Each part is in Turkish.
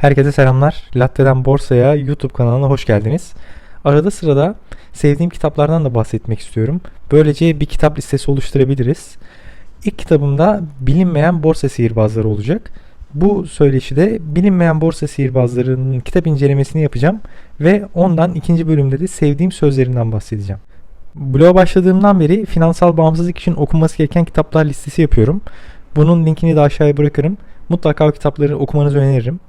Herkese selamlar. Latte'den Borsa'ya YouTube kanalına hoş geldiniz. Arada sırada sevdiğim kitaplardan da bahsetmek istiyorum. Böylece bir kitap listesi oluşturabiliriz. İlk kitabımda bilinmeyen borsa sihirbazları olacak. Bu söyleşide bilinmeyen borsa sihirbazlarının kitap incelemesini yapacağım ve ondan ikinci bölümde de sevdiğim sözlerinden bahsedeceğim. Bloğa başladığımdan beri finansal bağımsızlık için okunması gereken kitaplar listesi yapıyorum. Bunun linkini de aşağıya bırakırım. Mutlaka o kitapları okumanızı öneririm.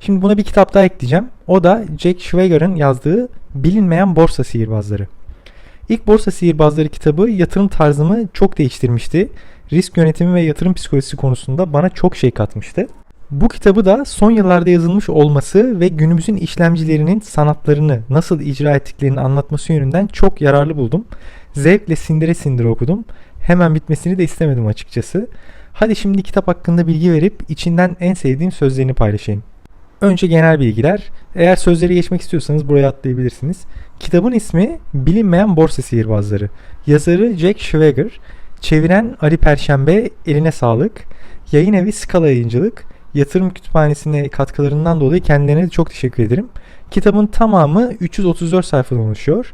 Şimdi buna bir kitap daha ekleyeceğim. O da Jack Schwager'ın yazdığı Bilinmeyen Borsa Sihirbazları. İlk Borsa Sihirbazları kitabı yatırım tarzımı çok değiştirmişti. Risk yönetimi ve yatırım psikolojisi konusunda bana çok şey katmıştı. Bu kitabı da son yıllarda yazılmış olması ve günümüzün işlemcilerinin sanatlarını nasıl icra ettiklerini anlatması yönünden çok yararlı buldum. Zevkle sindire sindire okudum. Hemen bitmesini de istemedim açıkçası. Hadi şimdi kitap hakkında bilgi verip içinden en sevdiğim sözlerini paylaşayım. Önce genel bilgiler. Eğer sözleri geçmek istiyorsanız buraya atlayabilirsiniz. Kitabın ismi Bilinmeyen Borsa Sihirbazları. Yazarı Jack Schwager. Çeviren Ali Perşembe. Eline sağlık. Yayın evi Skala Yayıncılık. Yatırım kütüphanesine katkılarından dolayı kendilerine çok teşekkür ederim. Kitabın tamamı 334 sayfadan oluşuyor.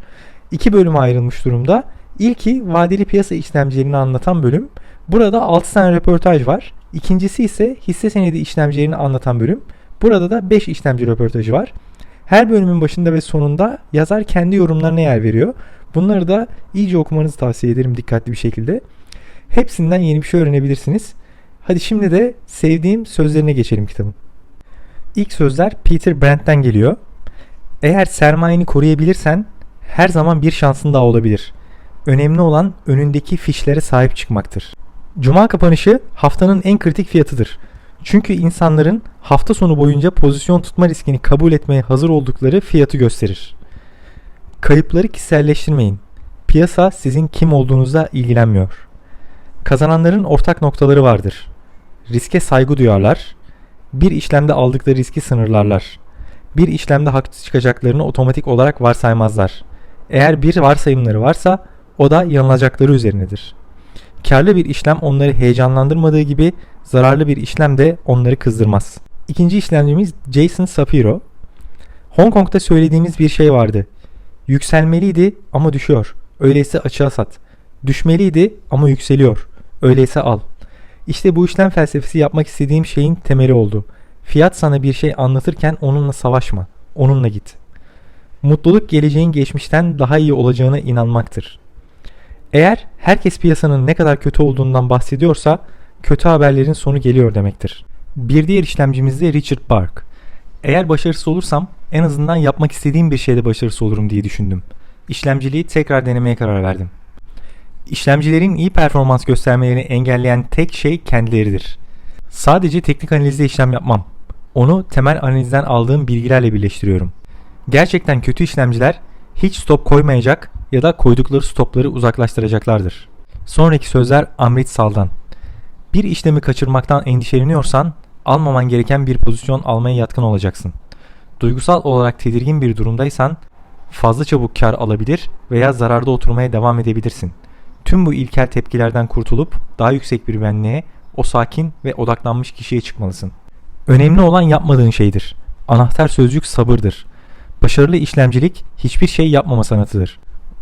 İki bölüme ayrılmış durumda. İlki vadeli piyasa işlemcilerini anlatan bölüm. Burada 6 tane röportaj var. İkincisi ise hisse senedi işlemcilerini anlatan bölüm. Burada da 5 işlemci röportajı var. Her bölümün başında ve sonunda yazar kendi yorumlarına yer veriyor. Bunları da iyice okumanızı tavsiye ederim dikkatli bir şekilde. Hepsinden yeni bir şey öğrenebilirsiniz. Hadi şimdi de sevdiğim sözlerine geçelim kitabın. İlk sözler Peter Brandt'ten geliyor. Eğer sermayeni koruyabilirsen her zaman bir şansın daha olabilir. Önemli olan önündeki fişlere sahip çıkmaktır. Cuma kapanışı haftanın en kritik fiyatıdır. Çünkü insanların hafta sonu boyunca pozisyon tutma riskini kabul etmeye hazır oldukları fiyatı gösterir. Kayıpları kişiselleştirmeyin. Piyasa sizin kim olduğunuzla ilgilenmiyor. Kazananların ortak noktaları vardır. Riske saygı duyarlar. Bir işlemde aldıkları riski sınırlarlar. Bir işlemde haklı çıkacaklarını otomatik olarak varsaymazlar. Eğer bir varsayımları varsa o da yanılacakları üzerinedir. Karlı bir işlem onları heyecanlandırmadığı gibi zararlı bir işlem de onları kızdırmaz. İkinci işlemcimiz Jason Sapiro. Hong Kong'da söylediğimiz bir şey vardı. Yükselmeliydi ama düşüyor. Öyleyse açığa sat. Düşmeliydi ama yükseliyor. Öyleyse al. İşte bu işlem felsefesi yapmak istediğim şeyin temeli oldu. Fiyat sana bir şey anlatırken onunla savaşma. Onunla git. Mutluluk geleceğin geçmişten daha iyi olacağına inanmaktır. Eğer herkes piyasanın ne kadar kötü olduğundan bahsediyorsa kötü haberlerin sonu geliyor demektir. Bir diğer işlemcimiz de Richard Bark. Eğer başarısız olursam en azından yapmak istediğim bir şeyde başarısız olurum diye düşündüm. İşlemciliği tekrar denemeye karar verdim. İşlemcilerin iyi performans göstermelerini engelleyen tek şey kendileridir. Sadece teknik analizde işlem yapmam. Onu temel analizden aldığım bilgilerle birleştiriyorum. Gerçekten kötü işlemciler hiç stop koymayacak ya da koydukları stopları uzaklaştıracaklardır. Sonraki sözler Amrit Sal'dan. Bir işlemi kaçırmaktan endişeleniyorsan almaman gereken bir pozisyon almaya yatkın olacaksın. Duygusal olarak tedirgin bir durumdaysan fazla çabuk kar alabilir veya zararda oturmaya devam edebilirsin. Tüm bu ilkel tepkilerden kurtulup daha yüksek bir benliğe, o sakin ve odaklanmış kişiye çıkmalısın. Önemli olan yapmadığın şeydir. Anahtar sözcük sabırdır. Başarılı işlemcilik hiçbir şey yapmama sanatıdır.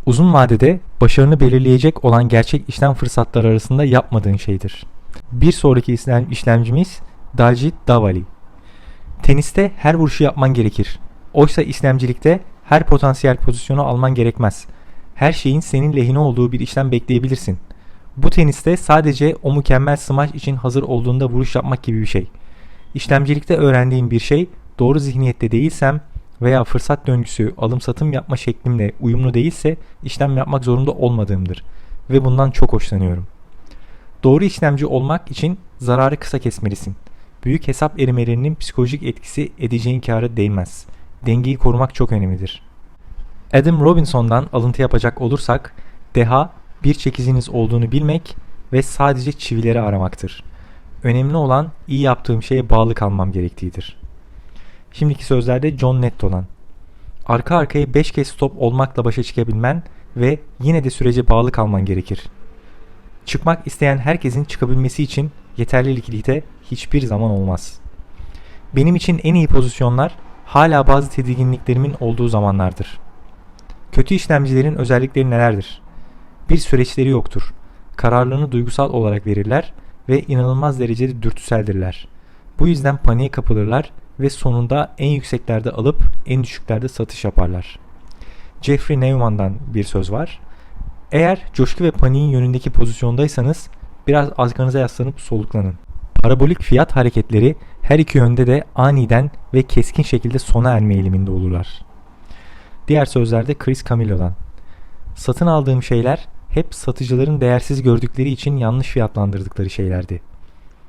Uzun vadede başarını belirleyecek olan gerçek işlem fırsatları arasında yapmadığın şeydir. Bir sonraki işlem, işlemcimiz Daljit Davali. Teniste her vuruşu yapman gerekir. Oysa işlemcilikte her potansiyel pozisyonu alman gerekmez. Her şeyin senin lehine olduğu bir işlem bekleyebilirsin. Bu teniste sadece o mükemmel smaç için hazır olduğunda vuruş yapmak gibi bir şey. İşlemcilikte öğrendiğim bir şey doğru zihniyette değilsem veya fırsat döngüsü alım satım yapma şeklimle uyumlu değilse işlem yapmak zorunda olmadığımdır ve bundan çok hoşlanıyorum. Doğru işlemci olmak için zararı kısa kesmelisin. Büyük hesap erimelerinin psikolojik etkisi edeceğin karı değmez. Dengeyi korumak çok önemlidir. Adam Robinson'dan alıntı yapacak olursak, deha bir çekiciniz olduğunu bilmek ve sadece çivileri aramaktır. Önemli olan iyi yaptığım şeye bağlı kalmam gerektiğidir. Şimdiki sözlerde John Netto'dan. Arka arkaya 5 kez stop olmakla başa çıkabilmen ve yine de sürece bağlı kalman gerekir. Çıkmak isteyen herkesin çıkabilmesi için yeterli likidite hiçbir zaman olmaz. Benim için en iyi pozisyonlar hala bazı tedirginliklerimin olduğu zamanlardır. Kötü işlemcilerin özellikleri nelerdir? Bir süreçleri yoktur. Kararlarını duygusal olarak verirler ve inanılmaz derecede dürtüseldirler. Bu yüzden paniğe kapılırlar ve sonunda en yükseklerde alıp en düşüklerde satış yaparlar. Jeffrey Neumann'dan bir söz var. Eğer coşku ve paniğin yönündeki pozisyondaysanız biraz arkanıza yaslanıp soluklanın. Parabolik fiyat hareketleri her iki yönde de aniden ve keskin şekilde sona erme eğiliminde olurlar. Diğer sözlerde Chris Camillo'dan. Satın aldığım şeyler hep satıcıların değersiz gördükleri için yanlış fiyatlandırdıkları şeylerdi.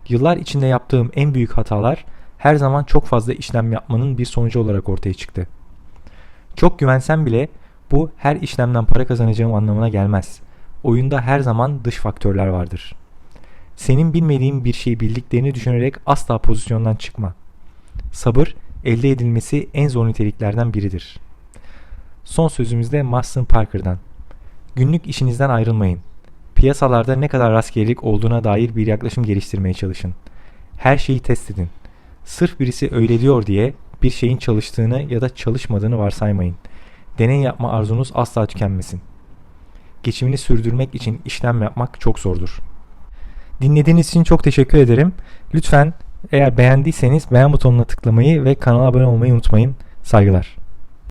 Yıllar içinde yaptığım en büyük hatalar her zaman çok fazla işlem yapmanın bir sonucu olarak ortaya çıktı. Çok güvensem bile bu her işlemden para kazanacağım anlamına gelmez. Oyunda her zaman dış faktörler vardır. Senin bilmediğin bir şeyi bildiklerini düşünerek asla pozisyondan çıkma. Sabır elde edilmesi en zor niteliklerden biridir. Son sözümüz de Marston Parker'dan. Günlük işinizden ayrılmayın. Piyasalarda ne kadar rastgelelik olduğuna dair bir yaklaşım geliştirmeye çalışın. Her şeyi test edin. Sırf birisi öyle diyor diye bir şeyin çalıştığını ya da çalışmadığını varsaymayın. Deney yapma arzunuz asla tükenmesin. Geçimini sürdürmek için işlem yapmak çok zordur. Dinlediğiniz için çok teşekkür ederim. Lütfen eğer beğendiyseniz beğen butonuna tıklamayı ve kanala abone olmayı unutmayın. Saygılar.